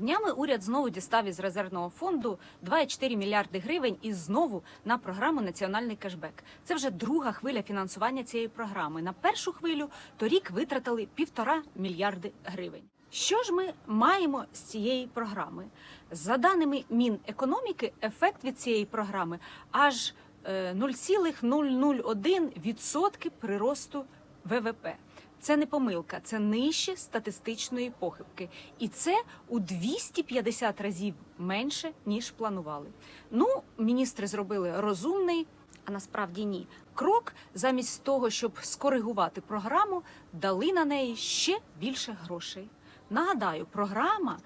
Днями уряд знову дістав із резервного фонду 2,4 мільярди гривень і знову на програму Національний кешбек. Це вже друга хвиля фінансування цієї програми. На першу хвилю торік витратили півтора мільярди гривень. Що ж ми маємо з цієї програми? За даними Мінекономіки, ефект від цієї програми аж е, 0,001% приросту ВВП. Це не помилка, це нижче статистичної похибки, і це у 250 разів менше ніж планували. Ну, міністри зробили розумний, а насправді ні. Крок замість того, щоб скоригувати програму, дали на неї ще більше грошей. Нагадаю, програма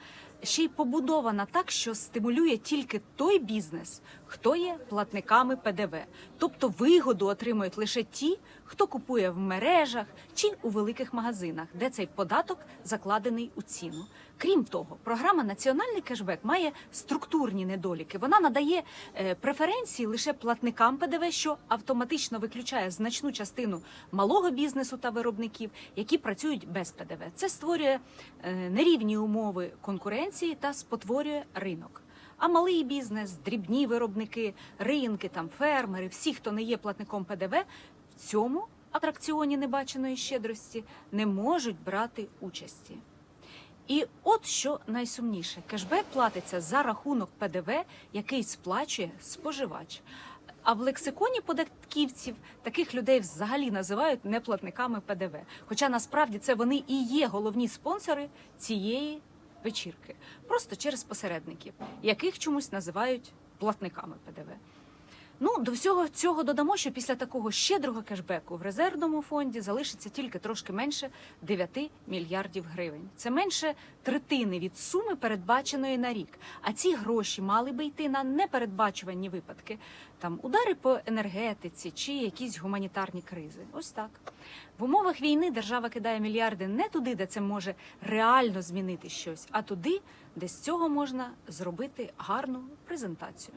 ще й побудована так, що стимулює тільки той бізнес, хто є платниками ПДВ. Тобто вигоду отримують лише ті, хто купує в мережах чи у великих магазинах, де цей податок закладений у ціну. Крім того, програма Національний кешбек має структурні недоліки. Вона надає е, преференції лише платникам ПДВ, що автоматично виключає значну частину малого бізнесу та виробників, які працюють без ПДВ. Це створює е, нерівні умови конкуренції та спотворює ринок. А малий бізнес, дрібні виробники, ринки, там фермери, всі, хто не є платником ПДВ, в цьому атракціоні небаченої щедрості не можуть брати участі. І от що найсумніше: кешбек платиться за рахунок ПДВ, який сплачує споживач. А в лексиконі податківців таких людей взагалі називають неплатниками ПДВ. Хоча насправді це вони і є головні спонсори цієї вечірки, просто через посередників, яких чомусь називають платниками ПДВ. Ну, до всього цього додамо, що після такого щедрого кешбеку в резервному фонді залишиться тільки трошки менше 9 мільярдів гривень. Це менше третини від суми, передбаченої на рік. А ці гроші мали би йти на непередбачувані випадки, там удари по енергетиці чи якісь гуманітарні кризи. Ось так. В умовах війни держава кидає мільярди не туди, де це може реально змінити щось, а туди, де з цього можна зробити гарну презентацію.